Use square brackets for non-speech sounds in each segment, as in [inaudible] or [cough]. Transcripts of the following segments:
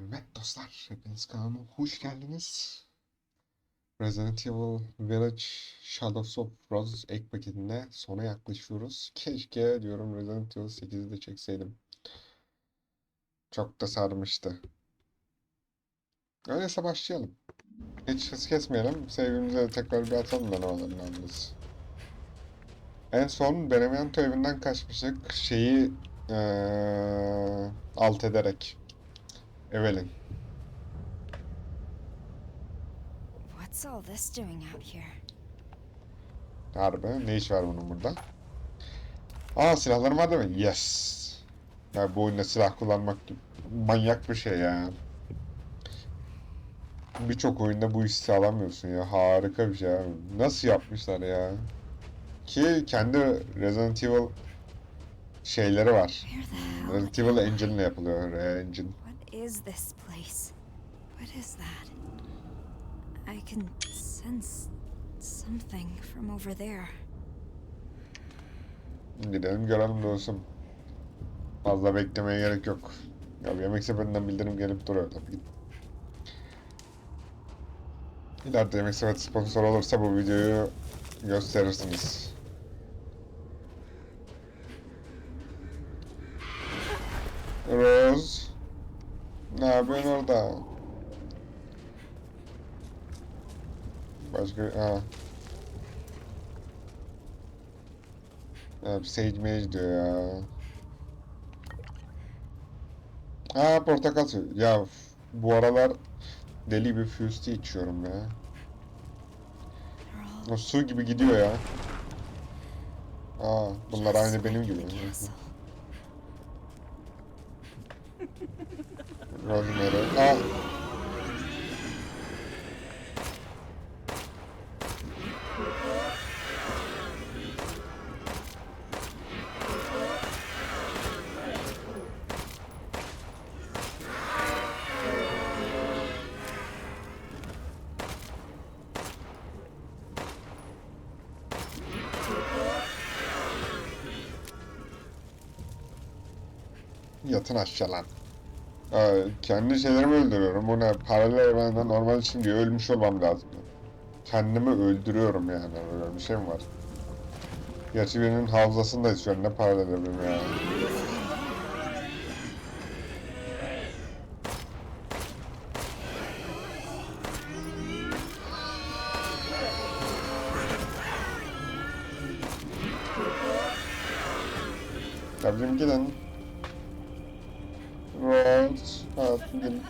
Evet dostlar, hepiniz kanalıma hoş geldiniz. Resident Evil Village Shadows of Rose ek paketinde sona yaklaşıyoruz. Keşke diyorum Resident Evil 8'i de çekseydim. Çok da sarmıştı. Öyleyse başlayalım. Hiç hız kesmeyelim. Sevgimize tekrar bir atalım da ne olur ne olmaz. En son Benevento evinden kaçmıştık. Şeyi eee alt ederek. Evelyn. What's all this doing out here? Harbi. Ne iş var bunun burada? Aa silahlarım var değil mi? Yes. Ya bu oyunda silah kullanmak manyak bir şey ya. Birçok oyunda bu hissi alamıyorsun ya. Harika bir şey abi. Nasıl yapmışlar ya? Ki kendi Resident Evil şeyleri var. Hell? Resident Evil Engine ile yapılıyor. Re-Engine. İs this place? What is that? I can sense something from over there. Gidelim görelim dostum. Fazla beklemeye gerek yok. Ya yemek sepetinden bildirim gelip duruyor tabii ki. İleride yemek sepeti sponsor olursa bu videoyu gösterirsiniz. Rose. Ne yapıyorsun orada? Başka... Ha. Ya Sage Mage diyor ya. Aa portakal suyu. Ya bu aralar deli bir Fusti içiyorum ya. O su gibi gidiyor ya. Aa bunlar aynı benim gibi. Rosemary. Aa. Yatın aşağı lan. Kendi şeylerimi öldürüyorum. Bu ne? Paralel evrende normal şimdi ölmüş olmam lazım. Kendimi öldürüyorum yani. Öyle bir şey mi var? Gerçi birinin havzasındayız şu an. Ne paralel evrim ya. Ya bizim gidin. Gelin.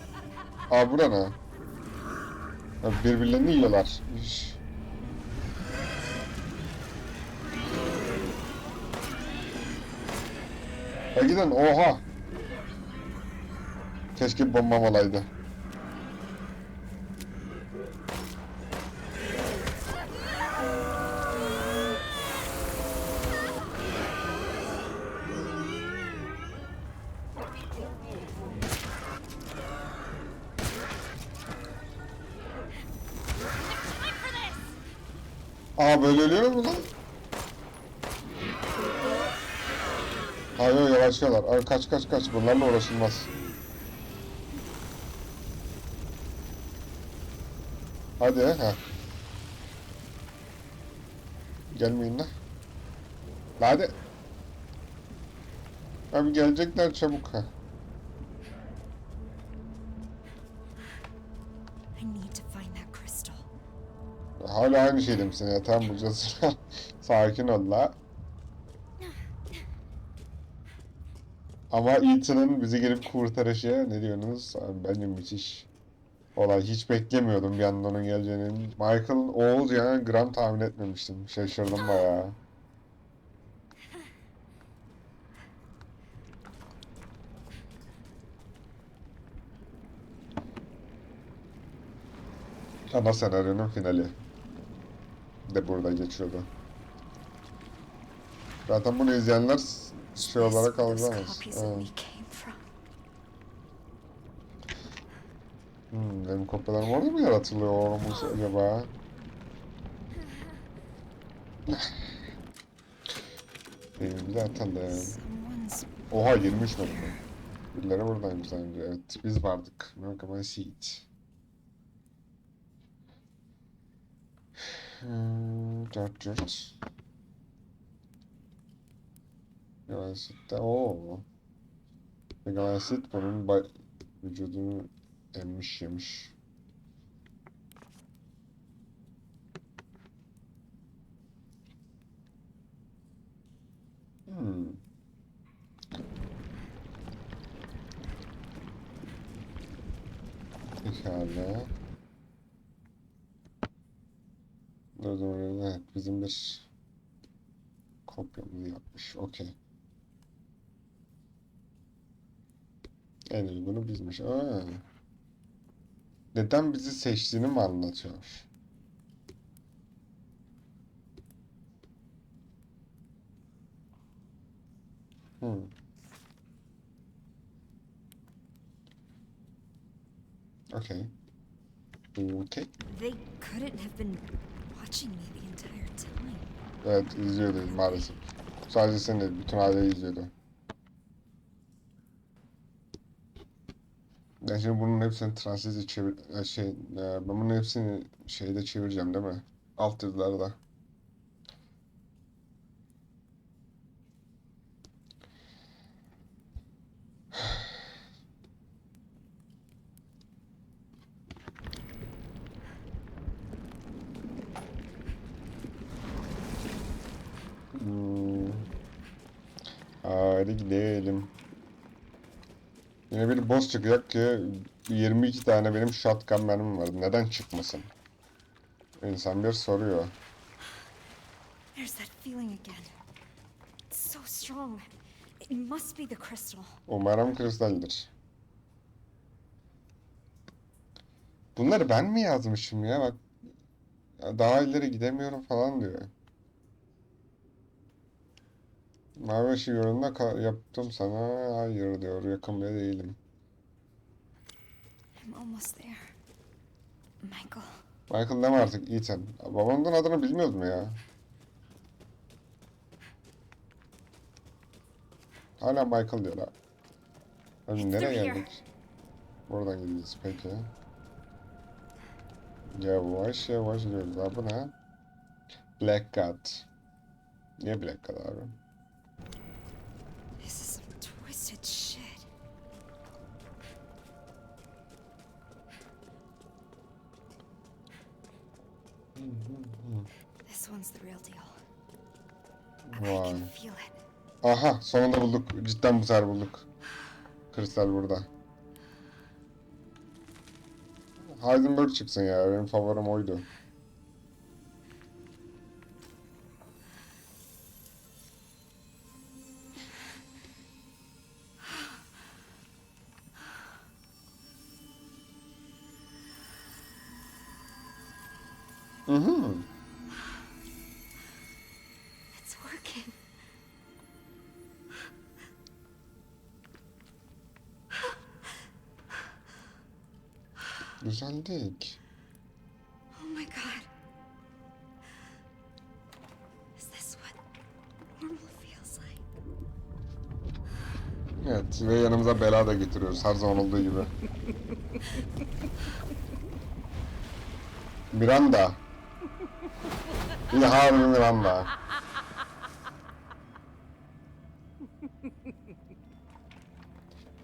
Aa bura ne? Ya birbirlerini yiyorlar. Üş. Ya gidin oha. Keşke bombam olaydı. Böyle ölüyor mu lan? Hayır yavaşlıyorlar. Ay, kaç kaç kaç bunlarla uğraşılmaz. Hadi ha. Gelmeyin lan. La Hadi. Abi gelecekler çabuk ha. Hala aynı şey demişsin ya. Tamam bulacağız. [laughs] Sakin ol la. Ama Ethan'ın bizi gelip kurtarışı ne diyorsunuz? Bence müthiş. Olay hiç beklemiyordum bir anda onun geleceğini. Michael'ın Oğuz yani gram tahmin etmemiştim. Şaşırdım bayağı. Ana senaryonun finali de burada geçiyordu. Zaten bunu izleyenler şey olarak algılamaz. Evet. Hmm, benim kopyalarım orada mı yaratılıyor olmuş acaba? Benim de atalım. Oha 23 metre. Birileri buradaymış önce. Evet biz vardık. Welcome my seat. Hmm, Dört dört. Galasit ooo. Galasit bunun vücudunu emmiş yemiş. Hmm. Pekala. O zaman evet bizim bir kopyamızı yapmış. Okey. En uygunu bizmiş. Aa. Neden bizi seçtiğini mi anlatıyor? Hmm. Okay. Okay. They couldn't have been Evet izliyordu maalesef. Sadece seni değil, bütün aileyi izliyordu. Ben şimdi bunun hepsini translate çevir... e, Şey, e, ben bunun hepsini şeyde çevireceğim değil mi? Alt yazılarda. Hadi gidelim. Yine bir boss çıkacak ki 22 tane benim shotgun mermim var. Neden çıkmasın? İnsan bir soruyor. Umarım kristaldir. Bunları ben mi yazmışım ya? Bak daha ileri gidemiyorum falan diyor. Mavi ışığı yolunda ka- yaptım sana. Hayır diyor. Yakın bile değilim. I'm almost there. Michael, Michael deme artık Ethan. Babamın adını bilmiyordum ya. Hala Michael diyorlar. It's nereye geldik? Buradan gideceğiz peki. Yavaş yavaş gidiyoruz. Abi bu ne? Black Cat. Niye Black Cat abi? This one's the real deal. Vay. Aha sonunda bulduk. Cidden bu sefer bulduk. Kristal burada. Heisenberg çıksın ya. Benim favorim oydu. Güzeldik. Oh my god. Is this what normal feels like? Evet ve yanımıza bela da getiriyoruz her zaman olduğu gibi. Miranda. Harbi Miranda.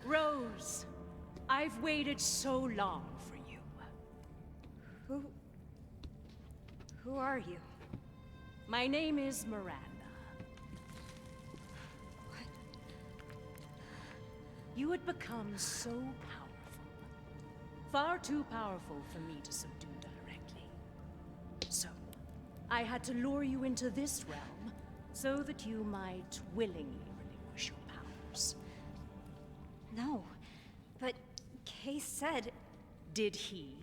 Rose, I've waited so long are you? My name is Miranda. What? You had become so powerful. Far too powerful for me to subdue directly. So, I had to lure you into this realm so that you might willingly relinquish your powers. No. But Kay said. Did he?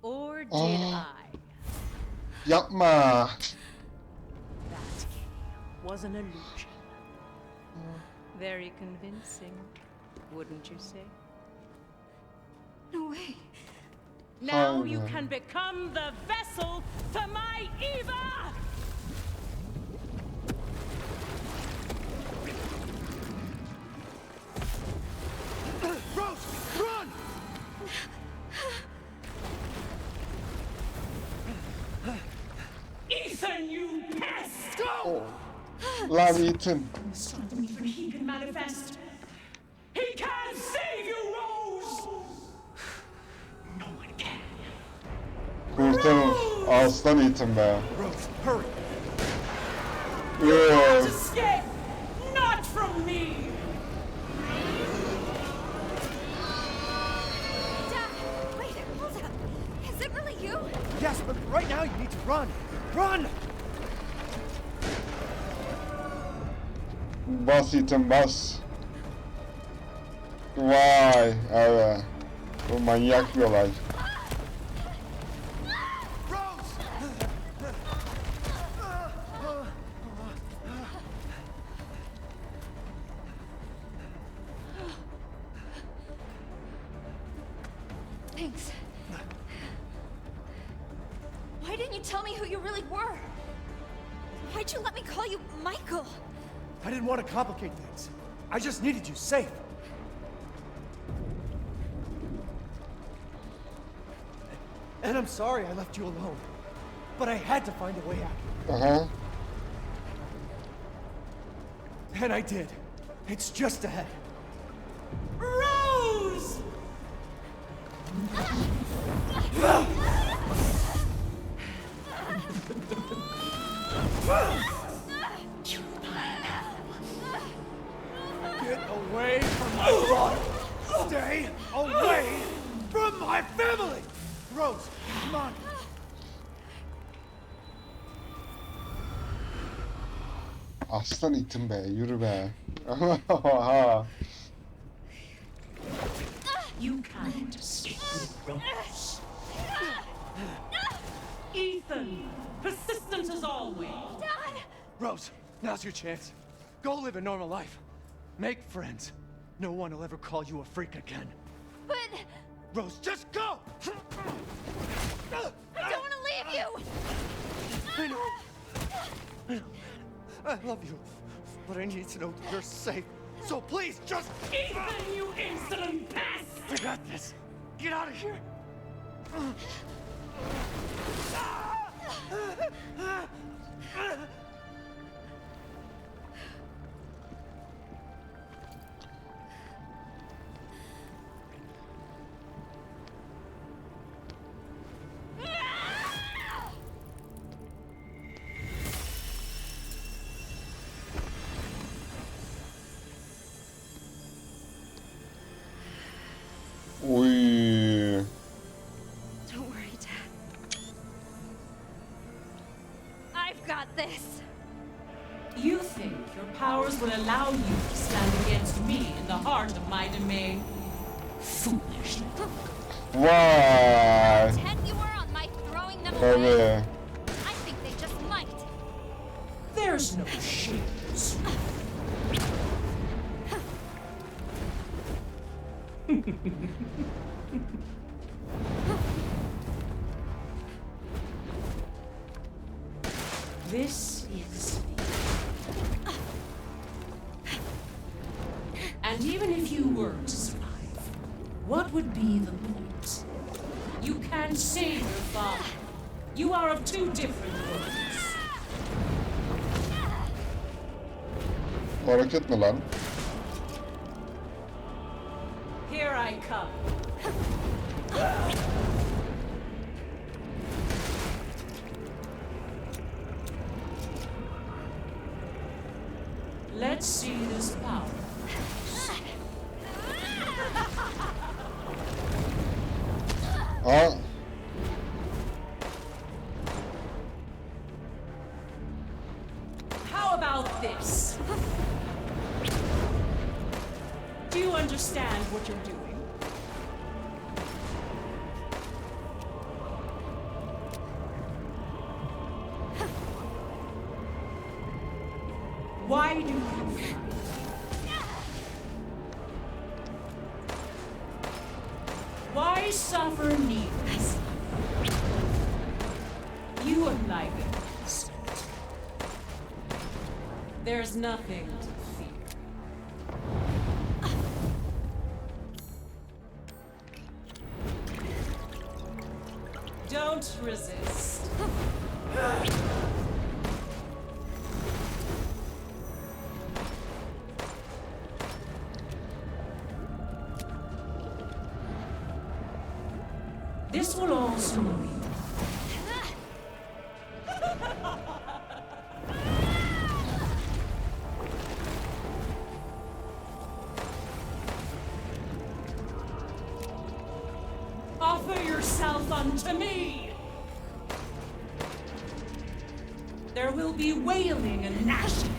Or did Oh. I? Yapma. That Kay was an illusion. Very convincing, wouldn't you say? No way. Now you can become the vessel for my Eva! Hold up. Is it really you? Yes, but right now you need to run! Run! Bas Ethan bas. Vay evet. Bu manyak bir olay. Rose! Thanks. Why didn't you tell me who you really were? Why'd you let me call you Michael? I didn't want to complicate things. I just needed you safe. And I'm sorry I left you alone. But I had to find a way out. Uh-huh. And I did. It's just ahead. 90 itim be yürü [laughs] you can't escape promise. Ethan, persistent as always. Dad! Rose, now's your chance. Go live a normal life. Make friends. No one will ever call you a freak again. But... Rose, just go! I don't want to leave you! I know. I know. I love you. But I need to know that you're safe. So please, just... Ethan, you insolent pest! I got this. Get out of here. Ah! Ah! Ah! Uy. Don't worry, Dad. I've got this. You think your powers will allow you to stand against me in the heart of my domain? Foolish. Vay. Ten you were [laughs] this is. And even if you were to survive, what would be the point? You can't save your father. You are of two different worlds. Hareket lan? I come. Let's see this power. Ha? Are like this. There's nothing to fear. Don't resist. Unto me. There will be wailing and gnashing.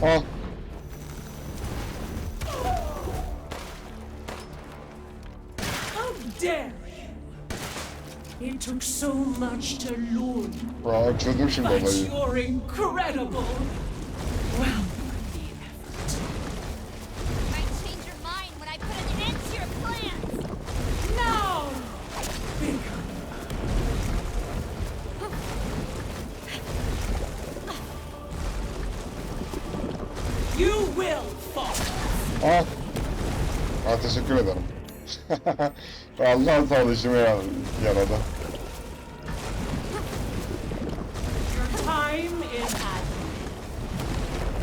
Ah. How dare you? It took so much to lure you, but you're incredible. Well Allah sağ ol işime yar- yaradı. Your time is at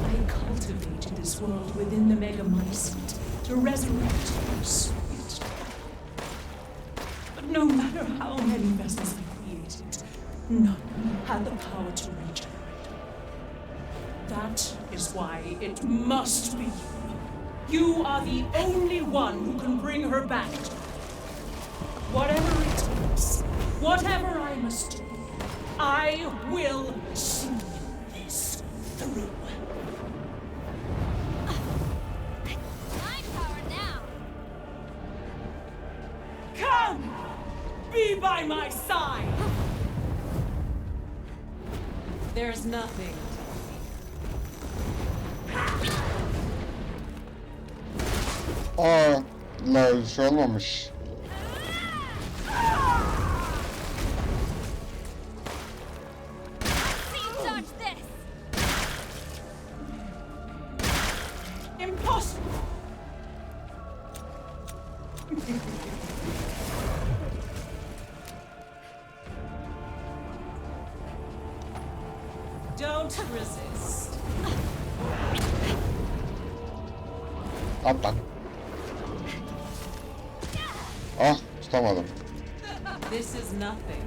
I cultivated this world within the Megamycete to resurrect your spirit. But no matter how many vessels I created, none had the power to regenerate. That is why it must be you. You are the only one who can bring her back. Whatever it takes, whatever I must do, I will see this through. Come! Be by my side! There's nothing. Aa, la şey olmamış. Don't resist. At lan. Ah, tutamadım. This is nothing.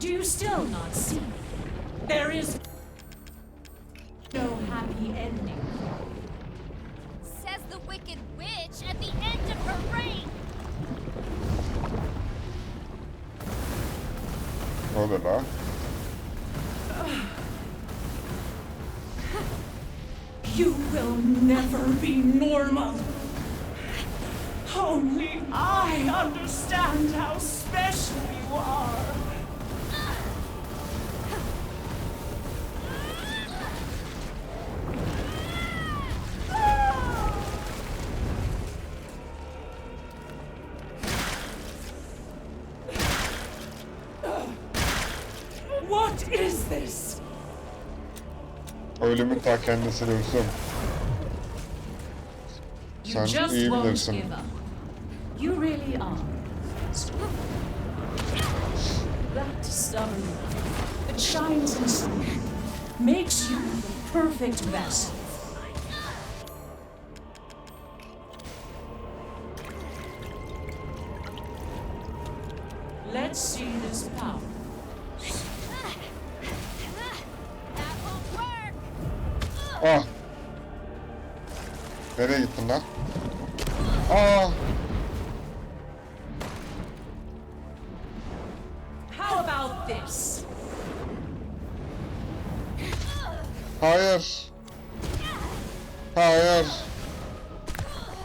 Do you still not see? There is no happy ending. Says the wicked witch at the end of her reign. Ne oluyor la? Normal. Only I understand how special you are. Ölümün ta kendisi Gülsüm. Sen just iyi won't bilirsin. give up. You really are. That stubborn light that shines inside makes you the perfect vessel.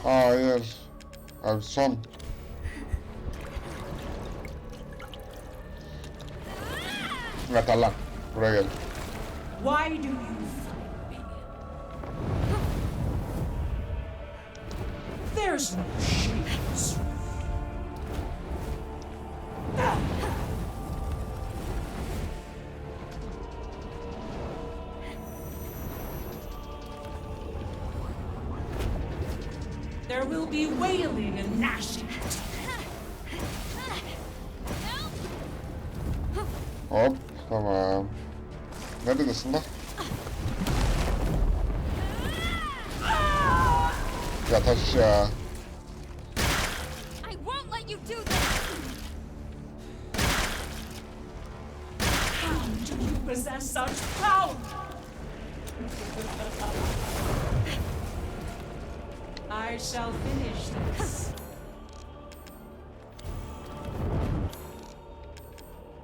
Abi son. Yeter lan. Buraya gel. Why do you fight me? There's no shades. There will be wailing and gnashing. Hop. Tamam. Neredesin lan? Yat aşağı. Shall finish this.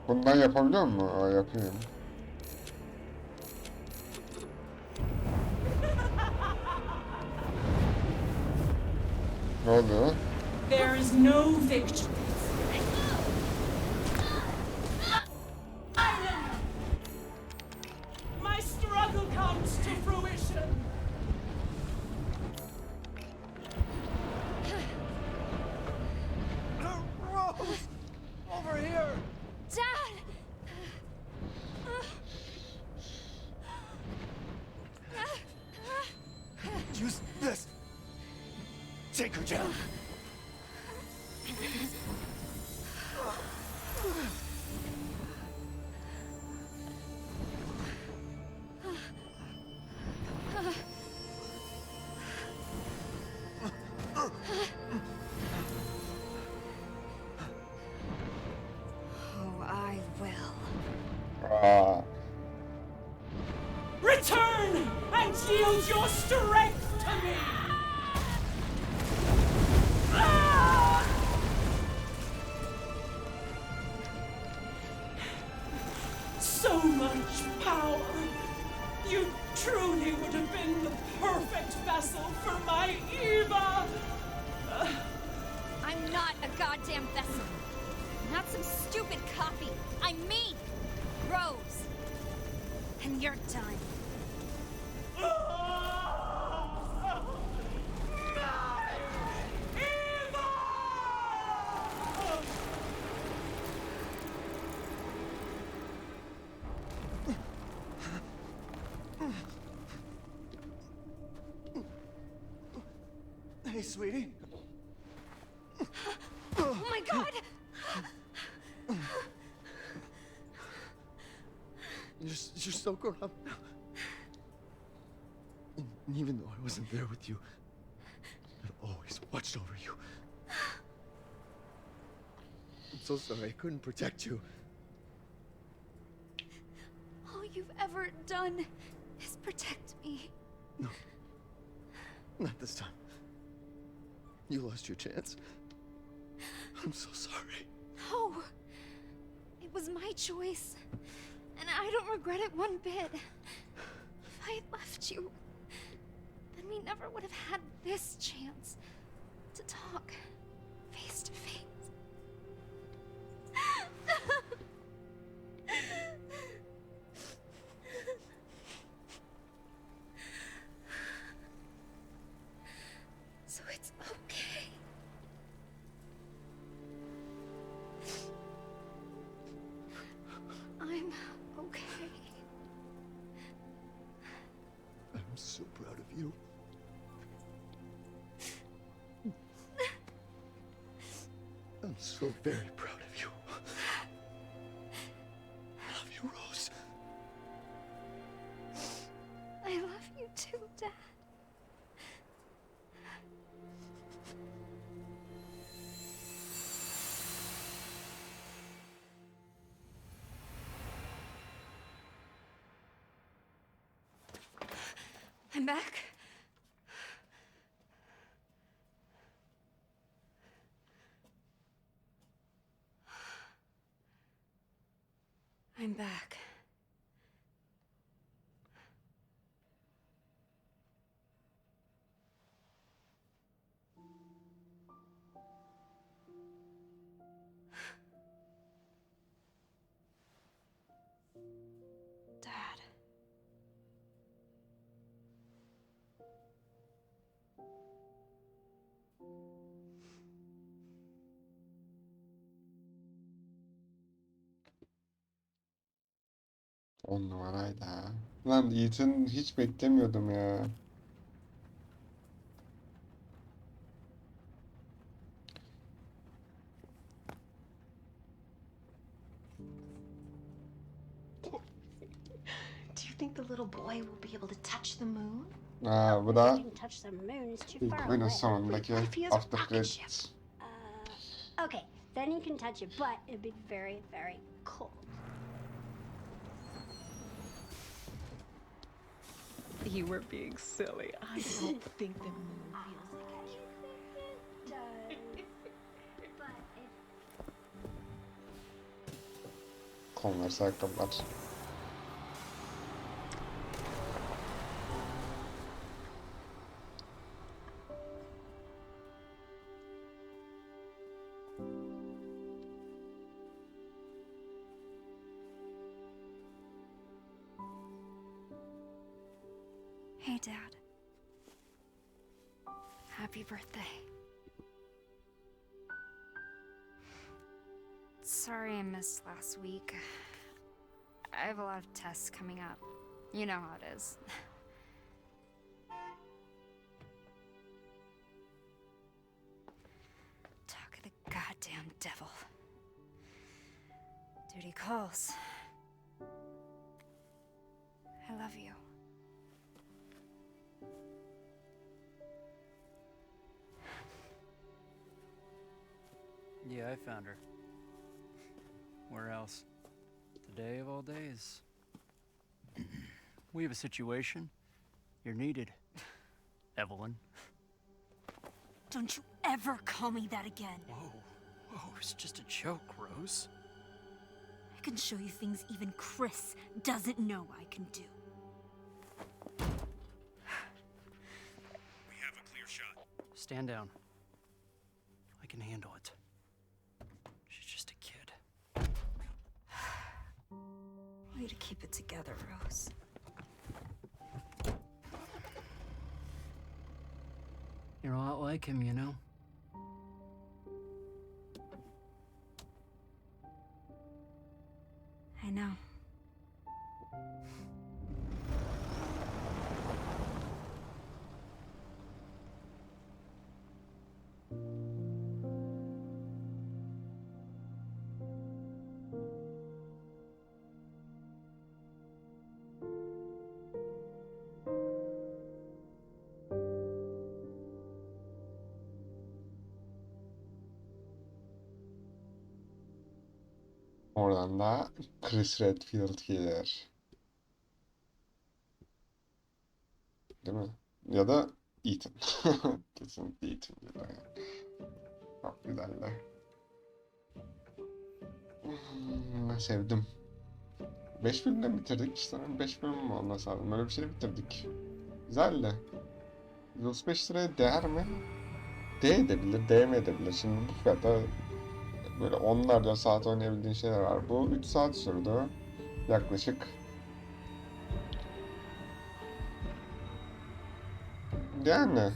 Bundan yapabiliyor mu? Aa, yapayım. Ne oldu? There is no victory. direct sweetie. Oh my god! You're, you're so grown up now. And even though I wasn't there with you, I've always watched over you. I'm so sorry I couldn't protect you. All you've ever done is protect me. No. Not this time. You lost your chance. I'm so sorry. No. It was my choice. And I don't regret it one bit. If I had left you, then we never would have had this chance to talk face to face. [laughs] so very proud of you. I love you, Rose. I love you too, Dad. I'm back. I'm back. 10 numaraydı ha. Lan Ethan hiç beklemiyordum ya. think the little boy will be able to touch the moon? Aa, bu da ilk oyunun sonundaki after credits. Uh, okay, then you can touch it, but it'd be very, very You were being silly. I don't [laughs] think the moon feels like a Converse ayakkabılar. Happy birthday. Sorry I missed last week. I have a lot of tests coming up. You know how it is. Talk of the goddamn devil. Duty calls. I found her. Where else? Today of all days. we have a situation. You're needed. Evelyn. Don't you ever call me that again. Whoa. Whoa, it's just a joke, Rose. I can show you things even Chris doesn't know I can do. We have a clear shot. Stand down. I can handle it. Way to keep it together, Rose. You're a lot like him, you know? I know. Oradan da Chris Redfield gelir. Değil mi? Ya da Ethan. [laughs] Kesinlikle Ethan yani. Çok güzeldi. Hmm, sevdim. 5 bölümde mi bitirdik? Sanırım 5 bölüm mü olması lazım? Böyle bir şey bitirdik. Güzeldi. 135 liraya değer mi? Değebilir, değmeyebilir. Şimdi bu fiyata böyle onlarca saat oynayabildiğin şeyler var. Bu 3 saat sürdü. Yaklaşık. Yani.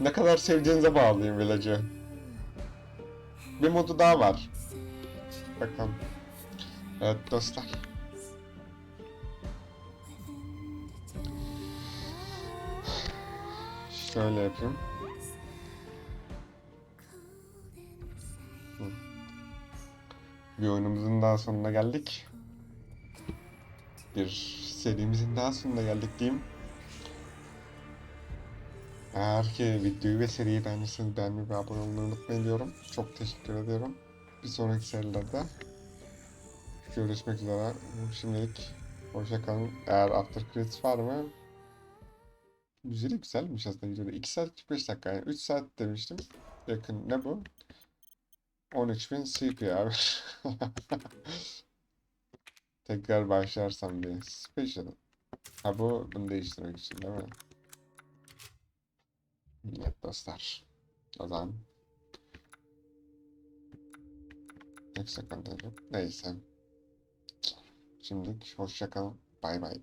Ne kadar sevdiğinize bağlıyım Village'ı. Bir modu daha var. Bakalım. Evet dostlar. Şöyle yapayım. Bir oyunumuzun daha sonuna geldik. Bir serimizin daha sonuna geldik diyeyim. Eğer ki videoyu ve seriyi beğenirseniz beğenmeyi ve abone olmayı unutmayın diyorum. Çok teşekkür ediyorum. Bir sonraki serilerde görüşmek üzere. Şimdilik hoşça kalın. Eğer After Credits var mı? Güzeli güzelmiş aslında videoda. 2 saat 45 dakika yani 3 saat demiştim. Yakın ne bu? 13.000 CP. [laughs] Tekrar başlarsam bir special. Ha bu bunu değiştirmek için değil mi? Evet dostlar. O zaman Tek sakın Neyse. Şimdilik hoşça kalın. Bay bay.